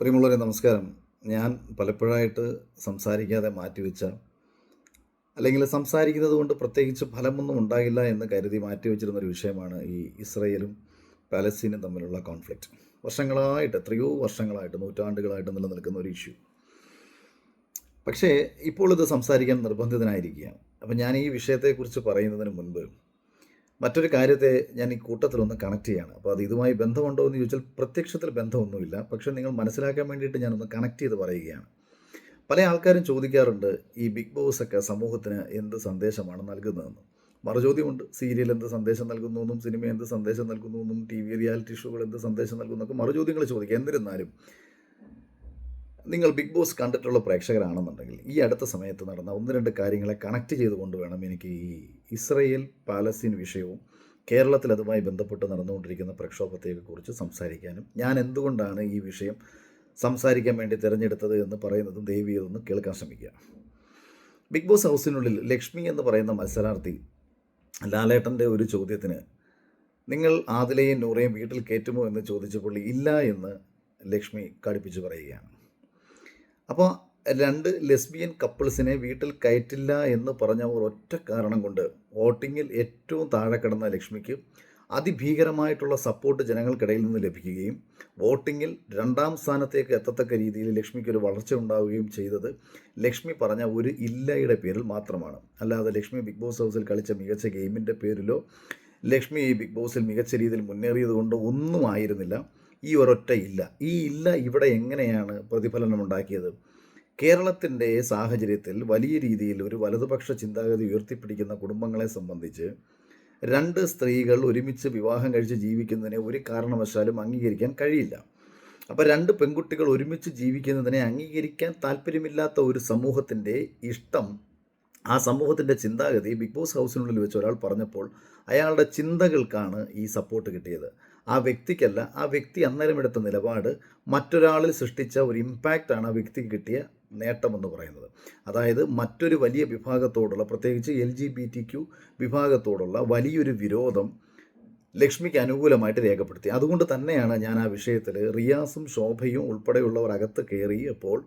പ്രിയമുള്ളവരെ നമസ്കാരം. ഞാൻ പലപ്പോഴായിട്ട് സംസാരിക്കാതെ മാറ്റിവെച്ച അല്ലെങ്കിൽ സംസാരിക്കുന്നത് കൊണ്ട് പ്രത്യേകിച്ച് ഫലമൊന്നും ഉണ്ടാകില്ല എന്ന് കരുതി മാറ്റിവെച്ചിരുന്ന ഒരു വിഷയമാണ് ഈ ഇസ്രയേലും പാലസ്തീനും തമ്മിലുള്ള കോൺഫ്ലിക്റ്റ് വർഷങ്ങളായിട്ട് എത്രയോ വർഷങ്ങളായിട്ട് നൂറ്റാണ്ടുകളായിട്ട് നിലനിൽക്കുന്ന ഒരു ഇഷ്യൂ പക്ഷേ ഇപ്പോൾ ഇത് സംസാരിക്കാൻ നിർബന്ധിതനായിരിക്കുകയാണ്. അപ്പം ഞാൻ ഈ വിഷയത്തെക്കുറിച്ച് പറയുന്നതിന് മുൻപ് മറ്റൊരു കാര്യത്തെ ഞാൻ ഈ കൂട്ടത്തിലൊന്ന് കണക്ട് ചെയ്യാണ്. അപ്പോൾ അത് ഇതുമായി ബന്ധമുണ്ടോ എന്ന് ചോദിച്ചാൽ പ്രത്യക്ഷത്തിൽ ബന്ധമൊന്നുമില്ല. പക്ഷേ നിങ്ങൾ മനസ്സിലാക്കാൻ വേണ്ടിയിട്ട് ഞാനൊന്ന് കണക്ട് ചെയ്ത് പറയുകയാണ്. പല ആൾക്കാരും ചോദിക്കാറുണ്ട് ഈ ബിഗ് ബോസ് ഒക്കെ സമൂഹത്തിന് എന്ത് സന്ദേശമാണ് നൽകുന്നതെന്ന്? മറുചോദ്യമുണ്ട് സീരിയൽ എന്ത് സന്ദേശം നൽകുന്നു എന്നും സിനിമ എന്ത് സന്ദേശം നൽകുന്നു എന്നും ടി വി റിയാലിറ്റി ഷോകൾ എന്ത് സന്ദേശം നൽകുന്നു എന്നൊക്കെ മറുചോദ്യങ്ങൾ ചോദിക്കുക എന്നിരുന്നാലും നിങ്ങൾ ബിഗ് ബോസ് കണ്ടിട്ടുള്ള പ്രേക്ഷകരാണെന്നുണ്ടെങ്കിൽ ഈ അടുത്ത സമയത്ത് നടന്ന ഒന്ന് രണ്ട് കാര്യങ്ങളെ കണക്ട് ചെയ്തുകൊണ്ട് വേണം എനിക്ക് ഈ ഇസ്രയേൽ പാലസ്തീൻ വിഷയവും കേരളത്തിൽ അതുമായി ബന്ധപ്പെട്ട് നടന്നുകൊണ്ടിരിക്കുന്ന പ്രക്ഷോഭത്തെക്കുറിച്ച് സംസാരിക്കാനും ഞാൻ എന്തുകൊണ്ടാണ് ഈ വിഷയം സംസാരിക്കാൻ വേണ്ടി തിരഞ്ഞെടുത്തത് എന്ന് പറയുന്നതും ദേവി ഇതൊന്ന് കേൾക്കാൻ ശ്രമിക്കുക. ബിഗ് ബോസ് ഹൗസിനുള്ളിൽ ലക്ഷ്മി എന്ന് പറയുന്ന മത്സരാർത്ഥി ലാലേട്ടന്റെ ഒരു ചോദ്യത്തിന് നിങ്ങൾ ആദിലയും നൂറയും വീട്ടിൽ കയറ്റുമോ? എന്ന് ചോദിച്ചപ്പോൾ ഇല്ല എന്ന് ലക്ഷ്മി കടുപ്പിച്ച് പറയുകയാണ്. അപ്പോൾ രണ്ട് ലെസ്ബിയൻ കപ്പിൾസിനെ വീട്ടിൽ കയറ്റില്ല എന്ന് പറഞ്ഞ ഒരൊറ്റ കാരണം കൊണ്ട് വോട്ടിങ്ങിൽ ഏറ്റവും താഴെ കിടന്ന ലക്ഷ്മിക്ക് അതിഭീകരമായിട്ടുള്ള സപ്പോർട്ട് ജനങ്ങൾക്കിടയിൽ നിന്ന് ലഭിക്കുകയും വോട്ടിങ്ങിൽ രണ്ടാം സ്ഥാനത്തേക്ക് എത്തത്തക്ക രീതിയിൽ ലക്ഷ്മിക്ക് ഒരു വളർച്ച ഉണ്ടാവുകയും ചെയ്തത് ലക്ഷ്മി പറഞ്ഞ ഒരു ഇല്ലയുടെ പേരിൽ മാത്രമാണ്. അല്ലാതെ ലക്ഷ്മി ബിഗ് ബോസ് ഹൗസിൽ കളിച്ച മികച്ച ഗെയിമിന്റെ പേരിലോ ലക്ഷ്മി ഈ ബിഗ് ബോസിൽ മികച്ച രീതിയിൽ മുന്നേറിയത് കൊണ്ടോ ഒന്നും ആയിരുന്നില്ല. ഈ ഒരൊറ്റ ഇല്ല. ഈ ഇല്ല ഇവിടെ എങ്ങനെയാണ് പ്രതിഫലനം ഉണ്ടാക്കിയത് കേരളത്തിന്റെ സാഹചര്യത്തിൽ വലിയ രീതിയിൽ ഒരു വലതുപക്ഷ ചിന്താഗതി ഉയർത്തിപ്പിടിക്കുന്ന കുടുംബങ്ങളെ സംബന്ധിച്ച് രണ്ട് സ്ത്രീകൾ ഒരുമിച്ച് വിവാഹം കഴിച്ച് ജീവിക്കുന്നതിനെ ഒരു കാരണവശാലും അംഗീകരിക്കാൻ കഴിയില്ല. അപ്പോൾ രണ്ട് പെൺകുട്ടികൾ ഒരുമിച്ച് ജീവിക്കുന്നതിനെ അംഗീകരിക്കാൻ താല്പര്യമില്ലാത്ത ഒരു സമൂഹത്തിന്റെ ഇഷ്ടം ആ സമൂഹത്തിന്റെ ചിന്താഗതി ബിഗ് ബോസ് ഹൗസിനുള്ളിൽ വെച്ച് ഒരാൾ പറഞ്ഞപ്പോൾ അയാളുടെ ചിന്തകൾക്കാണ് ഈ സപ്പോർട്ട് കിട്ടിയത്. ആ വ്യക്തിക്കല്ല ആ വ്യക്തി അന്നേരം എടുത്ത നിലപാട് മറ്റൊരാളിൽ സൃഷ്ടിച്ച ഒരു ഇമ്പാക്റ്റാണ് ആ വ്യക്തിക്ക് കിട്ടിയ നേട്ടമെന്ന് പറയുന്നത്. അതായത് മറ്റൊരു വലിയ വിഭാഗത്തോടുള്ള പ്രത്യേകിച്ച് L G B T Q വിഭാഗത്തോടുള്ള വലിയൊരു വിരോധം ലക്ഷ്മിക്ക് അനുകൂലമായിട്ട് രേഖപ്പെടുത്തി. അതുകൊണ്ട് തന്നെയാണ് ഞാൻ ആ വിഷയത്തിൽ റിയാസും ശോഭയും ഉൾപ്പെടെയുള്ളവർ അകത്ത് കയറിയപ്പോൾ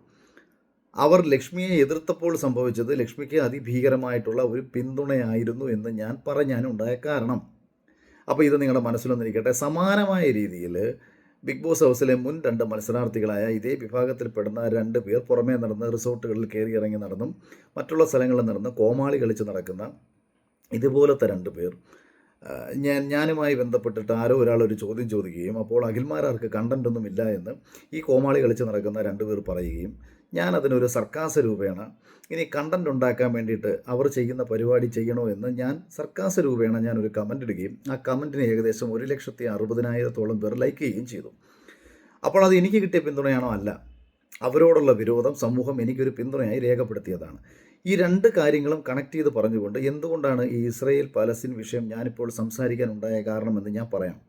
അവർ ലക്ഷ്മിയെ എതിർത്തപ്പോൾ സംഭവിച്ചത് ലക്ഷ്മിക്ക് അതിഭീകരമായിട്ടുള്ള ഒരു പിന്തുണയായിരുന്നു എന്ന് ഞാൻ പറഞ്ഞാനുണ്ടായ കാരണം. അപ്പോൾ ഇത് നിങ്ങളുടെ മനസ്സിലൊന്നിരിക്കട്ടെ. സമാനമായ രീതിയിൽ ബിഗ് ബോസ് ഹൗസിലെ മുൻ രണ്ട് മത്സരാർത്ഥികളായ ഇതേ വിഭാഗത്തിൽപ്പെടുന്ന രണ്ട് പേർ പുറമേ നടന്ന് റിസോർട്ടുകളിൽ കയറി ഇറങ്ങി നടന്നും മറ്റുള്ള സ്ഥലങ്ങളിൽ നടന്ന് കോമാളി കളിച്ച് നടക്കുന്ന ഇതുപോലത്തെ രണ്ട് പേർ ഞാൻ ഞാനുമായി ബന്ധപ്പെട്ടിട്ട് ആരോ ഒരാൾ ഒരു ചോദ്യം ചോദിക്കുകയും അപ്പോൾ അഖിൽമാരാർക്ക് കണ്ടന്റ് ഒന്നുമില്ല എന്ന് ഈ കോമാളി കളിച്ച് നടക്കുന്ന രണ്ട് പേർ പറയുകയും ഞാൻ അതിനൊരു സർക്കാസ് രൂപേണ ഇനി കണ്ടന്റ് ഉണ്ടാക്കാൻ വേണ്ടിയിട്ട് അവർ ചെയ്യുന്ന പരിപാടി ചെയ്യണോ എന്ന് ഞാൻ സർക്കാസ് രൂപേണ ഞാൻ ഒരു കമന്റ് ഇടുകയും ആ കമന്റിന് ഏകദേശം ഒരു ലക്ഷത്തി അറുപതിനായിരത്തോളം പേർ ലൈക്ക് ചെയ്യുകയും ചെയ്തു. അപ്പോൾ അത് എനിക്ക് കിട്ടിയ പിന്തുണയാണോ അല്ല. അവരോടുള്ള വിരോധം സമൂഹം എനിക്കൊരു പിന്തുണയായി രേഖപ്പെടുത്തിയതാണ്. ഈ രണ്ട് കാര്യങ്ങളും കണക്ട് ചെയ്ത് പറഞ്ഞുകൊണ്ട് എന്തുകൊണ്ടാണ് ഈ ഇസ്രയേൽ പലസ്തീൻ വിഷയം ഞാനിപ്പോൾ സംസാരിക്കാനുണ്ടായ കാരണമെന്ന് ഞാൻ പറയാം.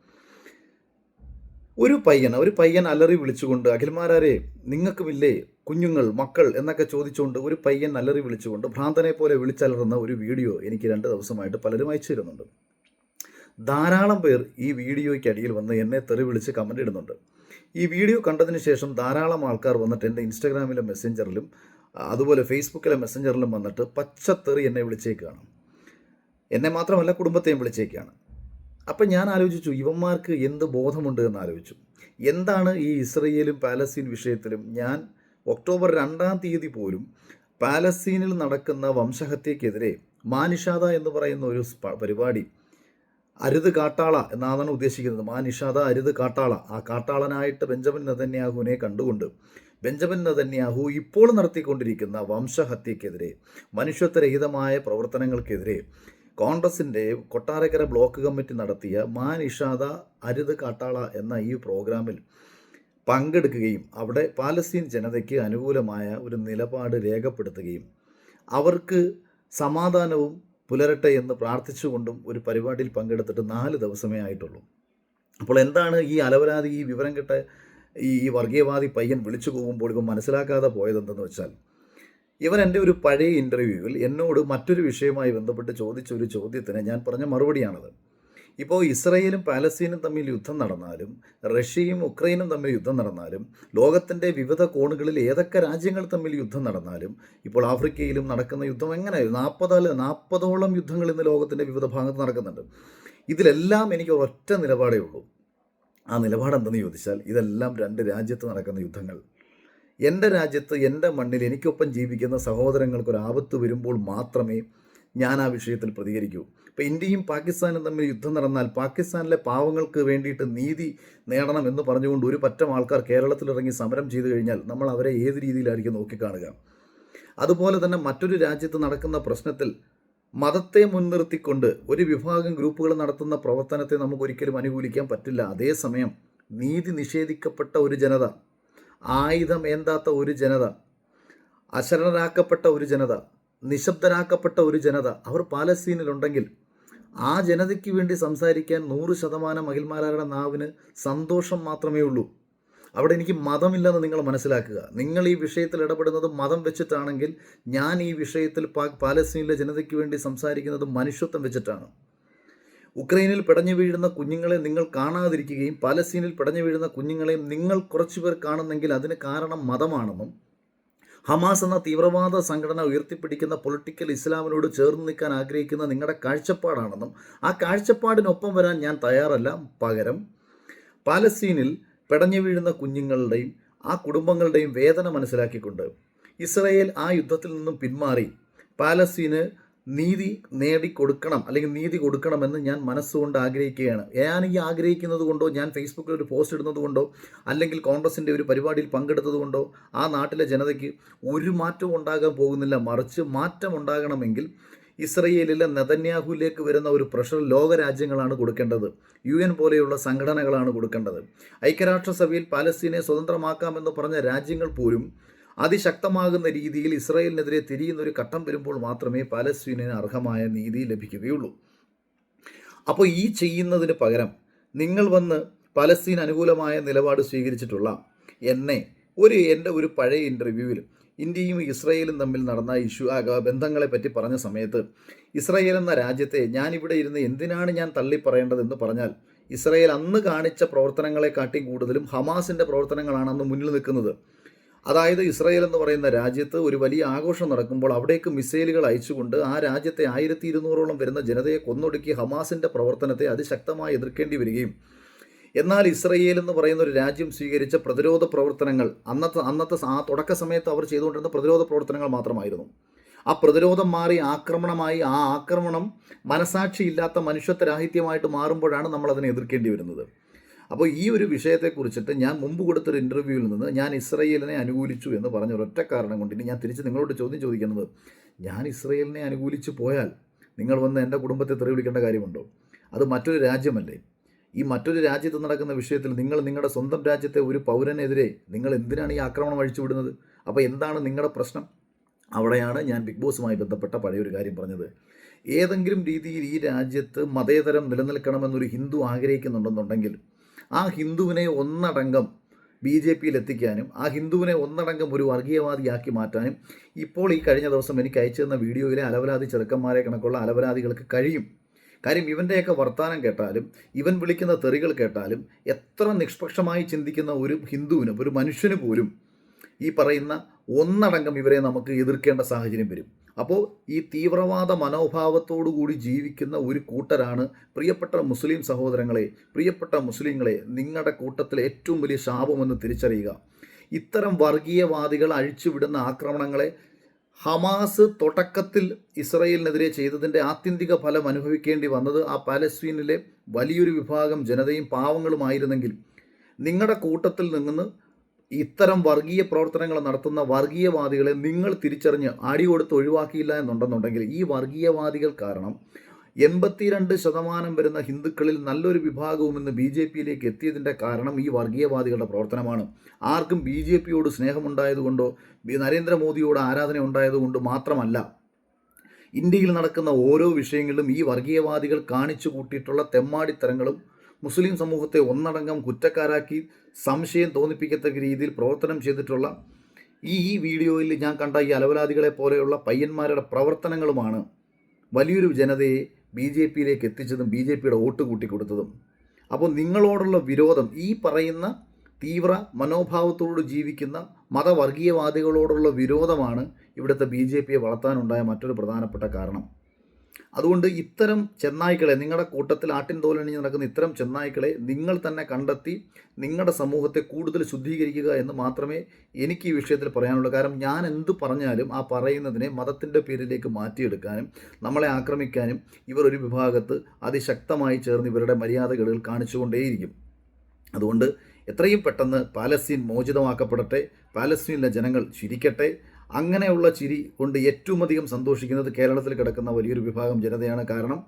ഒരു പയ്യൻ ഒരു പയ്യൻ അലറി വിളിച്ചുകൊണ്ട് അഖിൽമാരാരെ നിങ്ങൾക്കുമില്ലേ കുഞ്ഞുങ്ങൾ മക്കൾ എന്നൊക്കെ ചോദിച്ചുകൊണ്ട് ഒരു പയ്യൻ നല്ലറി വിളിച്ചുകൊണ്ട് ഭ്രാന്തനെ പോലെ വിളിച്ചലറുന്ന ഒരു വീഡിയോ എനിക്ക് രണ്ട് ദിവസമായിട്ട് പലരും അയച്ചു തരുന്നുണ്ട്. ധാരാളം പേർ ഈ വീഡിയോയ്ക്ക് അടിയിൽ വന്ന് എന്നെ തെറി വിളിച്ച് കമന്റ് ഇടുന്നുണ്ട്. ഈ വീഡിയോ കണ്ടതിന് ശേഷം ധാരാളം ആൾക്കാർ വന്നിട്ട് എന്റെ ഇൻസ്റ്റാഗ്രാമിലെ മെസ്സഞ്ചറിലും അതുപോലെ ഫേസ്ബുക്കിലെ മെസ്സഞ്ചറിലും വന്നിട്ട് പച്ചത്തെറി എന്നെ വിളിച്ചേക്കാണ്. എന്നെ മാത്രമല്ല കുടുംബത്തെയും വിളിച്ചേക്കാണ്. അപ്പം ഞാൻ ആലോചിച്ചു ഇവന്മാർക്ക് എന്ത് ബോധമുണ്ട് എന്ന് ആലോചിച്ചു. എന്താണ് ഈ ഇസ്രയേലും പാലസ്തീൻ വിഷയത്തിലും ഞാൻ ഒക്ടോബർ രണ്ടാം തീയതി പോലും പാലസ്തീനിൽ നടക്കുന്ന വംശഹത്യക്കെതിരെ മാനിഷാദ എന്ന് പറയുന്ന ഒരു പരിപാടി അരുത് കാട്ടാള എന്നാണ് ഉദ്ദേശിക്കുന്നത്. മാനിഷാദ അരുത് കാട്ടാള. ആ കാട്ടാളനായിട്ട് ബെഞ്ചമിൻ നതന്യാഹുവിനെ കണ്ടുകൊണ്ട് ബെഞ്ചമിൻ നതന്യാഹു ഇപ്പോൾ നടത്തിക്കൊണ്ടിരിക്കുന്ന വംശഹത്യക്കെതിരെ മനുഷ്യത്വരഹിതമായ പ്രവർത്തനങ്ങൾക്കെതിരെ കോൺഗ്രസിന്റെ കൊട്ടാരക്കര ബ്ലോക്ക് കമ്മിറ്റി നടത്തിയ മാനിഷാദ അരുത് കാട്ടാള എന്ന ഈ പ്രോഗ്രാമിൽ പങ്കെടുക്കുകയും അവിടെ പാലസ്തീൻ ജനതയ്ക്ക് അനുകൂലമായ ഒരു നിലപാട് രേഖപ്പെടുത്തുകയും അവർക്ക് സമാധാനവും പുലരട്ടെ എന്ന് പ്രാർത്ഥിച്ചുകൊണ്ടും ഒരു പരിപാടിയിൽ പങ്കെടുത്തിട്ട് നാല് ദിവസമേ ആയിട്ടുള്ളൂ. അപ്പോൾ എന്താണ് ഈ അലവരാതി ഈ വിവരം കെട്ട ഈ വർഗീയവാദി പയ്യൻ വിളിച്ചു പോകുമ്പോൾ ഇവൻ മനസ്സിലാക്കാതെ പോയതെന്തെന്ന് വെച്ചാൽ ഇവൻ എന്റെ ഒരു പഴയ ഇന്റർവ്യൂവിൽ എന്നോട് മറ്റൊരു വിഷയവുമായി ബന്ധപ്പെട്ട് ചോദിച്ച ഒരു ചോദ്യത്തിന് ഞാൻ പറഞ്ഞ മറുപടിയാണത്. ഇപ്പോൾ ഇസ്രയേലും പാലസ്തീനും തമ്മിൽ യുദ്ധം നടന്നാലും റഷ്യയും ഉക്രൈനും തമ്മിൽ യുദ്ധം നടന്നാലും ലോകത്തിന്റെ വിവിധ കോണുകളിൽ ഏതൊക്കെ രാജ്യങ്ങൾ തമ്മിൽ യുദ്ധം നടന്നാലും ഇപ്പോൾ ആഫ്രിക്കയിലും നടക്കുന്ന യുദ്ധം എങ്ങനെ നാൽപ്പതല്ല നാൽപ്പതോളം യുദ്ധങ്ങൾ ഇന്ന് ലോകത്തിന്റെ വിവിധ ഭാഗത്ത് നടക്കുന്നുണ്ട്. ഇതിലെല്ലാം എനിക്ക് ഒറ്റ നിലപാടേ ഉള്ളൂ. ആ നിലപാട് എന്തെന്ന് ചോദിച്ചാൽ ഇതെല്ലാം രണ്ട് രാജ്യത്ത് നടക്കുന്ന യുദ്ധങ്ങൾ. എന്റെ രാജ്യത്ത് എന്റെ മണ്ണിൽ എനിക്കൊപ്പം ജീവിക്കുന്ന സഹോദരങ്ങൾക്ക് ഒരു ആപത്ത് വരുമ്പോൾ മാത്രമേ ഞാൻ ആ വിഷയത്തിൽ പ്രതികരിക്കൂ. ഇപ്പോൾ ഇന്ത്യയും പാകിസ്ഥാനും തമ്മിൽ യുദ്ധം നടന്നാൽ പാകിസ്ഥാനിലെ പാവങ്ങൾക്ക് വേണ്ടിയിട്ട് നീതി നേടണം എന്ന് പറഞ്ഞുകൊണ്ട് ഒരു പറ്റം ആൾക്കാർ കേരളത്തിലിറങ്ങി സമരം ചെയ്തു കഴിഞ്ഞാൽ നമ്മൾ അവരെ ഏത് രീതിയിലായിരിക്കും നോക്കിക്കാണുക? അതുപോലെ തന്നെ മറ്റൊരു രാജ്യത്ത് നടക്കുന്ന പ്രശ്നത്തിൽ മതത്തെ മുൻനിർത്തിക്കൊണ്ട് ഒരു വിഭാഗം ഗ്രൂപ്പുകൾ നടത്തുന്ന പ്രവർത്തനത്തെ നമുക്ക് ഒരിക്കലും അനുകൂലിക്കാൻ പറ്റില്ല. അതേസമയം നീതി നിഷേധിക്കപ്പെട്ട ഒരു ജനത ആയുധം ഏന്താത്ത ഒരു ജനത അശരണരാക്കപ്പെട്ട ഒരു ജനത നിശബ്ദരാക്കപ്പെട്ട ഒരു ജനത അവർ പാലസ്തീനിലുണ്ടെങ്കിൽ ആ ജനതയ്ക്ക് വേണ്ടി സംസാരിക്കാൻ നൂറ് ശതമാനം അഖിൽമാരാരുടെ നാവിന് സന്തോഷം മാത്രമേ ഉള്ളൂ. അവിടെ എനിക്ക് മതമില്ലെന്ന് നിങ്ങൾ മനസ്സിലാക്കുക. നിങ്ങൾ ഈ വിഷയത്തിൽ ഇടപെടുന്നത് മതം വെച്ചിട്ടാണെങ്കിൽ ഞാൻ ഈ വിഷയത്തിൽ പാ പാലസ്തീനിലെ ജനതയ്ക്ക് വേണ്ടി സംസാരിക്കുന്നത് മനുഷ്യത്വം വെച്ചിട്ടാണ്. ഉക്രൈനിൽ പിടഞ്ഞു വീഴുന്ന കുഞ്ഞുങ്ങളെ നിങ്ങൾ കാണാതിരിക്കുകയും പാലസ്തീനിൽ പിടഞ്ഞു വീഴുന്ന കുഞ്ഞുങ്ങളെയും നിങ്ങൾ കുറച്ചുപേർ കാണുന്നെങ്കിൽ അതിന് കാരണം മതമാണെന്നും ഹമാസ് എന്ന തീവ്രവാദ സംഘടന ഉയർത്തിപ്പിടിക്കുന്ന പൊളിറ്റിക്കൽ ഇസ്ലാമിനോട് ചേർന്ന് നിൽക്കാൻ ആഗ്രഹിക്കുന്ന നിങ്ങളുടെ കാഴ്ചപ്പാടാണെന്നും ആ കാഴ്ചപ്പാടിനൊപ്പം വരാൻ ഞാൻ തയ്യാറല്ല. പകരം പാലസ്തീനിൽ പെടഞ്ഞു വീഴുന്ന കുഞ്ഞുങ്ങളുടെയും ആ കുടുംബങ്ങളുടെയും വേദന മനസ്സിലാക്കിക്കൊണ്ട് ഇസ്രയേൽ ആ യുദ്ധത്തിൽ നിന്നും പിന്മാറി. പാലസ്തീന് നീതി നേടിക്കൊടുക്കണം അല്ലെങ്കിൽ നീതി കൊടുക്കണമെന്ന് ഞാൻ മനസ്സുകൊണ്ട് ആഗ്രഹിക്കുകയാണ്. ഞാൻ ഈ ആഗ്രഹിക്കുന്നത് കൊണ്ടോ ഞാൻ ഫേസ്ബുക്കിൽ ഒരു പോസ്റ്റ് ഇടുന്നത് കൊണ്ടോ അല്ലെങ്കിൽ കോൺഗ്രസിന്റെ ഒരു പരിപാടിയിൽ പങ്കെടുത്തത് കൊണ്ടോ ആ നാട്ടിലെ ജനതയ്ക്ക് ഒരു മാറ്റവും ഉണ്ടാകാൻ പോകുന്നില്ല. മറിച്ച് മാറ്റം ഉണ്ടാകണമെങ്കിൽ ഇസ്രയേലിലെ നെതന്യാഹുലേക്ക് വരുന്ന ഒരു പ്രഷർ ലോകരാജ്യങ്ങളാണ് കൊടുക്കേണ്ടത്. യു എൻ പോലെയുള്ള സംഘടനകളാണ് കൊടുക്കേണ്ടത്. ഐക്യരാഷ്ട്രസഭയിൽ പാലസ്തീനെ സ്വതന്ത്രമാക്കാമെന്ന് പറഞ്ഞ രാജ്യങ്ങൾ പോലും അതിശക്തമാകുന്ന രീതിയിൽ ഇസ്രായേലിനെതിരെ തിരിയുന്ന ഒരു ഘട്ടം വരുമ്പോൾ മാത്രമേ പാലസ്തീനിന് അർഹമായ നീതി ലഭിക്കുകയുള്ളൂ. അപ്പോൾ ഈ ചെയ്യുന്നതിന് പകരം നിങ്ങൾ വന്ന് പലസ്തീൻ അനുകൂലമായ നിലപാട് സ്വീകരിച്ചിട്ടുള്ള എന്നെ ഒരു എന്റെ ഒരു പഴയ ഇന്റർവ്യൂവിൽ ഇന്ത്യയും ഇസ്രയേലും തമ്മിൽ നടന്ന ഇഷ്യൂ ബന്ധങ്ങളെ പറ്റി പറഞ്ഞ സമയത്ത് ഇസ്രയേൽ എന്ന രാജ്യത്തെ ഞാനിവിടെ ഇരുന്ന് എന്തിനാണ് ഞാൻ തള്ളി പറയേണ്ടതെന്ന് പറഞ്ഞാൽ ഇസ്രയേൽ അന്ന് കാണിച്ച പ്രവർത്തനങ്ങളെക്കാട്ടി കൂടുതലും ഹമാസിന്റെ പ്രവർത്തനങ്ങളാണ് അന്ന് മുന്നിൽ നിൽക്കുന്നത്. അതായത് ഇസ്രായേൽ എന്ന് പറയുന്ന രാജ്യത്ത് ഒരു വലിയ ആഘോഷം നടക്കുമ്പോൾ അവിടേക്ക് മിസൈലുകൾ അയച്ചുകൊണ്ട് ആ രാജ്യത്തെ ആയിരത്തി ഇരുന്നൂറോളം വരുന്ന ജനതയെ കൊന്നൊടുക്കി ഹമാസിന്റെ പ്രവർത്തനത്തെ അതിശക്തമായി എതിർക്കേണ്ടി വരികയും എന്നാൽ ഇസ്രയേൽ എന്ന് പറയുന്ന ഒരു രാജ്യം സ്വീകരിച്ച പ്രതിരോധ പ്രവർത്തനങ്ങൾ അന്നത്തെ അന്നത്തെ ആ തുടക്ക സമയത്ത് അവർ ചെയ്തുകൊണ്ടിരുന്ന പ്രതിരോധ പ്രവർത്തനങ്ങൾ മാത്രമായിരുന്നു. ആ പ്രതിരോധം മാറി ആക്രമണമായി ആ ആക്രമണം മനസാക്ഷിയില്ലാത്ത മനുഷ്യത്വരാഹിത്യമായിട്ട് മാറുമ്പോഴാണ് നമ്മൾ അതിനെ എതിർക്കേണ്ടി വരുന്നത്. അപ്പോൾ ഈ ഒരു വിഷയത്തെക്കുറിച്ചിട്ട് ഞാൻ മുമ്പ് കൊടുത്തൊരു ഇന്റർവ്യൂവിൽ നിന്ന് ഞാൻ ഇസ്രയേലിനെ അനുകൂലിച്ചു എന്ന് പറഞ്ഞ ഒരൊറ്റ കാരണം കൊണ്ട് ഇനി ഞാൻ തിരിച്ച് നിങ്ങളോട് ചോദ്യം ചോദിക്കുന്നത് ഞാൻ ഇസ്രയേലിനെ അനുകൂലിച്ച് പോയാൽ നിങ്ങൾ വന്ന് എന്റെ കുടുംബത്തെ തെറി വിളിക്കേണ്ട കാര്യമുണ്ടോ? അത് മറ്റൊരു രാജ്യമല്ലേ? ഈ മറ്റൊരു രാജ്യത്ത് നടക്കുന്ന വിഷയത്തിൽ നിങ്ങൾ നിങ്ങളുടെ സ്വന്തം രാജ്യത്തെ ഒരു പൗരനെതിരെ നിങ്ങൾ എന്തിനാണ് ഈ ആക്രമണം അഴിച്ചുവിടുന്നത്? അപ്പോൾ എന്താണ് നിങ്ങളുടെ പ്രശ്നം? അവിടെയാണ് ഞാൻ ബിഗ് ബോസുമായി ബന്ധപ്പെട്ട പഴയൊരു കാര്യം പറഞ്ഞത്. ഏതെങ്കിലും രീതിയിൽ ഈ രാജ്യത്ത് മതേതരം നിലനിൽക്കണമെന്നൊരു ഹിന്ദു ആഗ്രഹിക്കുന്നുണ്ടെന്നുണ്ടെങ്കിൽ ആ ഹിന്ദുവിനെ ഒന്നടങ്കം ബി ജെ പിയിൽ എത്തിക്കാനും ആ ഹിന്ദുവിനെ ഒന്നടങ്കം ഒരു വർഗീയവാദിയാക്കി മാറ്റാനും ഇപ്പോൾ ഈ കഴിഞ്ഞ ദിവസം എനിക്ക് അയച്ചു തന്ന വീഡിയോയിലെ അലവലാതി ചെറുക്കന്മാരെ കണക്കുള്ള അലവലാദികൾക്ക് കഴിയും. കാര്യം ഇവന്റെയൊക്കെ വർത്തമാനം കേട്ടാലും ഇവൻ വിളിക്കുന്ന തെറികൾ കേട്ടാലും എത്ര നിഷ്പക്ഷമായി ചിന്തിക്കുന്ന ഒരു ഹിന്ദുവിനും ഒരു മനുഷ്യന് പോലും ഈ പറയുന്ന ഒന്നടങ്കം ഇവരെ നമുക്ക് എതിർക്കേണ്ട സാഹചര്യം വരും. അപ്പോൾ ഈ തീവ്രവാദ കൂടി ജീവിക്കുന്ന ഒരു കൂട്ടരാണ് പ്രിയപ്പെട്ട മുസ്ലിം സഹോദരങ്ങളെ പ്രിയപ്പെട്ട മുസ്ലിങ്ങളെ നിങ്ങളുടെ കൂട്ടത്തിലെ ഏറ്റവും വലിയ ശാപമെന്ന് തിരിച്ചറിയുക. ഇത്തരം വർഗീയവാദികൾ അഴിച്ചുവിടുന്ന ആക്രമണങ്ങളെ ഹമാസ് തുടക്കത്തിൽ ഇസ്രയേലിനെതിരെ ചെയ്തതിന്റെ ആത്യന്തിക ഫലം അനുഭവിക്കേണ്ടി വന്നത് ആ പാലസ്തീനിലെ വലിയൊരു വിഭാഗം ജനതയും പാവങ്ങളുമായിരുന്നെങ്കിൽ നിങ്ങളുടെ കൂട്ടത്തിൽ നിന്ന് ഇത്തരം വർഗീയ പ്രവർത്തനങ്ങൾ നടത്തുന്ന വർഗീയവാദികളെ നിങ്ങൾ തിരിച്ചറിഞ്ഞ് അടികൊടുത്ത് ഒഴിവാക്കിയില്ല എന്നുണ്ടെന്നുണ്ടെങ്കിൽ ഈ വർഗീയവാദികൾ കാരണം എൺപത്തിരണ്ട് ശതമാനം വരുന്ന ഹിന്ദുക്കളിൽ നല്ലൊരു വിഭാഗവും ഇന്ന് ബി ജെ പിയിലേക്ക് എത്തിയതിന്റെ കാരണം ഈ വർഗീയവാദികളുടെ പ്രവർത്തനമാണ്. ആർക്കും ബി ജെ പിയോട് സ്നേഹമുണ്ടായതുകൊണ്ടോ നരേന്ദ്രമോദിയോട് ആരാധന ഉണ്ടായതുകൊണ്ട് മാത്രമല്ല ഇന്ത്യയിൽ നടക്കുന്ന ഓരോ വിഷയങ്ങളിലും ഈ വർഗീയവാദികൾ കാണിച്ചു കൂട്ടിയിട്ടുള്ള തെമ്മാടിത്തരങ്ങളും മുസ്ലിം സമൂഹത്തെ ഒന്നടങ്കം കുറ്റക്കാരാക്കി സംശയം തോന്നിപ്പിക്കത്തക്ക രീതിയിൽ പ്രവർത്തനം ചെയ്തിട്ടുള്ള ഈ ഈ വീഡിയോയിൽ ഞാൻ കണ്ട ഈ അലവലാദികളെ പോലെയുള്ള പയ്യന്മാരുടെ പ്രവർത്തനങ്ങളുമാണ് വലിയൊരു ജനതയെ ബി ജെ പിയിലേക്ക് എത്തിച്ചതും ബി ജെ പിയുടെ വോട്ട് കൂട്ടിക്കൊടുത്തതും. അപ്പോൾ നിങ്ങളോടുള്ള വിരോധം ഈ പറയുന്ന തീവ്ര മനോഭാവത്തോട് ജീവിക്കുന്ന മതവർഗീയവാദികളോടുള്ള വിരോധമാണ് ഇവിടുത്തെ ബി ജെ പിയെ വളർത്താനുണ്ടായ മറ്റൊരു പ്രധാനപ്പെട്ട കാരണം. അതുകൊണ്ട് ഇത്തരം ചെന്നായ്ക്കളെ നിങ്ങളുടെ കൂട്ടത്തിൽ ആട്ടിൻ തോലണിഞ്ഞ് നടക്കുന്ന ഇത്തരം ചെന്നായ്ക്കളെ നിങ്ങൾ തന്നെ കണ്ടെത്തി നിങ്ങളുടെ സമൂഹത്തെ കൂടുതൽ ശുദ്ധീകരിക്കുക എന്ന് മാത്രമേ എനിക്ക് ഈ വിഷയത്തിൽ പറയാനുള്ളൂ. കാരണം ഞാൻ എന്ത് പറഞ്ഞാലും ആ പറയുന്നതിനെ മതത്തിന്റെ പേരിലേക്ക് മാറ്റിയെടുക്കാനും നമ്മളെ ആക്രമിക്കാനും ഇവർ ഒരു വിഭാഗത്ത് അതിശക്തമായി ചേർന്ന് ഇവരുടെ മര്യാദകളിൽ കാണിച്ചുകൊണ്ടേയിരിക്കും. അതുകൊണ്ട് എത്രയും പെട്ടെന്ന് പാലസ്തീൻ മോചിതമാക്കപ്പെടട്ടെ പാലസ്തീനിലെ ജനങ്ങൾ ചിരിക്കട്ടെ അങ്ങനെയുള്ള ചിരി കൊണ്ട് ഏറ്റവും അധികം സന്തോഷിക്കുന്നത് കേരളത്തിൽ കിടക്കുന്ന വലിയൊരു വിഭാഗം ജനതയാണ്. കാരണം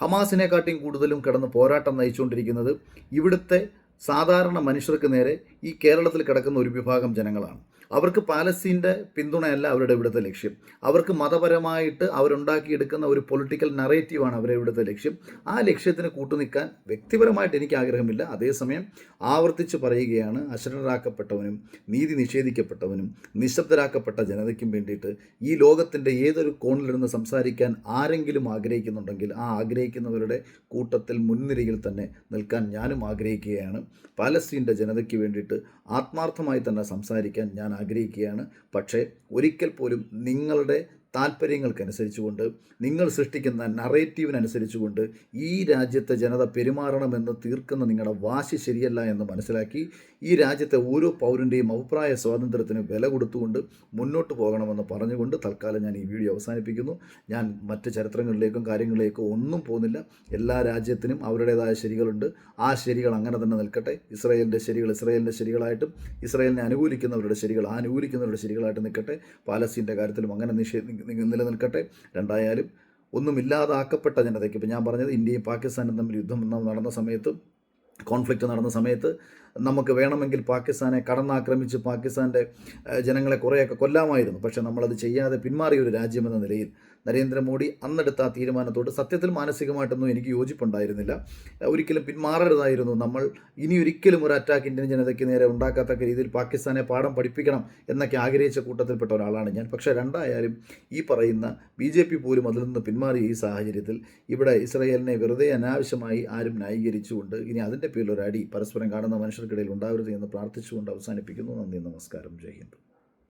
ഹമാസിനെക്കാട്ടിയും കൂടുതലും കിടന്ന് പോരാട്ടം നയിച്ചുകൊണ്ടിരിക്കുന്നത് ഇവിടുത്തെ സാധാരണ മനുഷ്യർക്ക് നേരെ ഈ കേരളത്തിൽ കിടക്കുന്ന ഒരു വിഭാഗം ജനങ്ങളാണ്. അവർക്ക് പാലസ്തീന്റെ പിന്തുണയല്ല അവരുടെ ഇവിടുത്തെ ലക്ഷ്യം. അവർക്ക് മതപരമായിട്ട് അവരുണ്ടാക്കിയെടുക്കുന്ന ഒരു പൊളിറ്റിക്കൽ നറേറ്റീവാണ് അവരുടെ ഇവിടുത്തെ ലക്ഷ്യം. ആ ലക്ഷ്യത്തിന് കൂട്ടുനിൽക്കാൻ വ്യക്തിപരമായിട്ട് എനിക്ക് ആഗ്രഹമില്ല. അതേസമയം ആവർത്തിച്ച് പറയുകയാണ് അശരണരാക്കപ്പെട്ടവനും നീതി നിഷേധിക്കപ്പെട്ടവനും നിശബ്ദരാക്കപ്പെട്ട ജനതയ്ക്കും വേണ്ടിയിട്ട് ഈ ലോകത്തിന്റെ ഏതൊരു കോണിലിരുന്ന് സംസാരിക്കാൻ ആരെങ്കിലും ആഗ്രഹിക്കുന്നുണ്ടെങ്കിൽ ആ ആഗ്രഹിക്കുന്നവരുടെ കൂട്ടത്തിൽ മുൻനിരയിൽ തന്നെ നിൽക്കാൻ ഞാനും ആഗ്രഹിക്കുകയാണ്. പാലസ്തീന്റെ ജനതയ്ക്ക് വേണ്ടിയിട്ട് ആത്മാർത്ഥമായി തന്നെ സംസാരിക്കാൻ ഞാൻ ആഗ്രഹിക്കുകയാണ്. പക്ഷേ ഒരിക്കൽ പോലും നിങ്ങളുടെ താല്പര്യങ്ങൾക്കനുസരിച്ചുകൊണ്ട് നിങ്ങൾ സൃഷ്ടിക്കുന്ന നറേറ്റീവിനനുസരിച്ചുകൊണ്ട് ഈ രാജ്യത്തെ ജനത പെരുമാറണമെന്ന് തീർക്കുന്ന നിങ്ങളുടെ വാശി ശരിയല്ല എന്ന് മനസ്സിലാക്കി ഈ രാജ്യത്തെ ഓരോ പൗരന്റെയും അഭിപ്രായ സ്വാതന്ത്ര്യത്തിന് വില കൊടുത്തുകൊണ്ട് മുന്നോട്ട് പോകണമെന്ന് പറഞ്ഞുകൊണ്ട് തൽക്കാലം ഞാൻ ഈ വീഡിയോ അവസാനിപ്പിക്കുന്നു. ഞാൻ മറ്റ് ചരിത്രങ്ങളിലേക്കും കാര്യങ്ങളിലേക്കും ഒന്നും പോകുന്നില്ല. എല്ലാ രാജ്യത്തിനും അവരുടേതായ ശരികളുണ്ട്. ആ ശരികൾ അങ്ങനെ തന്നെ നിൽക്കട്ടെ. ഇസ്രയേലിന്റെ ശരികൾ ഇസ്രയേലിന്റെ ശരികളായിട്ടും ഇസ്രയേലിനെ അനുകൂലിക്കുന്നവരുടെ ശരികൾ ആ അനുകൂലിക്കുന്നവരുടെ ശരികളായിട്ട് നിൽക്കട്ടെ. പാലസ്തീന്റെ കാര്യത്തിലും അങ്ങനെ നിഷേ നിലനിൽക്കട്ടെ. രണ്ടായാലും ഒന്നുമില്ലാതാക്കപ്പെട്ട ജനതയ്ക്ക് ഇപ്പോൾ ഞാൻ പറഞ്ഞത് ഇന്ത്യയും പാകിസ്ഥാനും തമ്മിൽ യുദ്ധം നടന്ന സമയത്ത് കോൺഫ്ലിക്റ്റ് നടന്ന സമയത്ത് നമുക്ക് വേണമെങ്കിൽ പാകിസ്ഥാനെ കടന്നാക്രമിച്ച് പാകിസ്ഥാന്റെ ജനങ്ങളെ കുറേയൊക്കെ കൊല്ലാമായിരുന്നു. പക്ഷേ നമ്മളത് ചെയ്യാതെ പിന്മാറിയ ഒരു രാജ്യമെന്ന നിലയിൽ നരേന്ദ്രമോദി അന്നെടുത്ത ആ തീരുമാനത്തോട് സത്യത്തിൽ മാനസികമായിട്ടൊന്നും എനിക്ക് യോജിപ്പുണ്ടായിരുന്നില്ല. ഒരിക്കലും പിന്മാറരുതായിരുന്നു. നമ്മൾ ഇനി ഒരിക്കലും ഒരു അറ്റാക്ക് ഇന്ത്യൻ ജനതയ്ക്ക് നേരെ ഉണ്ടാക്കാത്തക്ക രീതിയിൽ പാകിസ്ഥാനെ പാഠം പഠിപ്പിക്കണം എന്നൊക്കെ ആഗ്രഹിച്ച കൂട്ടത്തിൽപ്പെട്ട ഒരാളാണ് ഞാൻ. പക്ഷേ രണ്ടായാലും ഈ പറയുന്ന ബി ജെ പി പോലും അതിൽ നിന്ന് പിന്മാറിയ ഈ സാഹചര്യത്തിൽ ഇവിടെ ഇസ്രയേലിനെ വെറുതെ അനാവശ്യമായി ആരും ന്യായീകരിച്ചുകൊണ്ട് ഇനി അതിന്റെ പേരിൽ ഒരു അടി പരസ്പരം കാണുന്ന മനുഷ്യർക്കിടയിൽ ഉണ്ടാവരുത് എന്ന് പ്രാർത്ഥിച്ചുകൊണ്ട് അവസാനിപ്പിക്കുന്നു. നന്ദി നമസ്കാരം. ജയ് ഹിന്ദ്.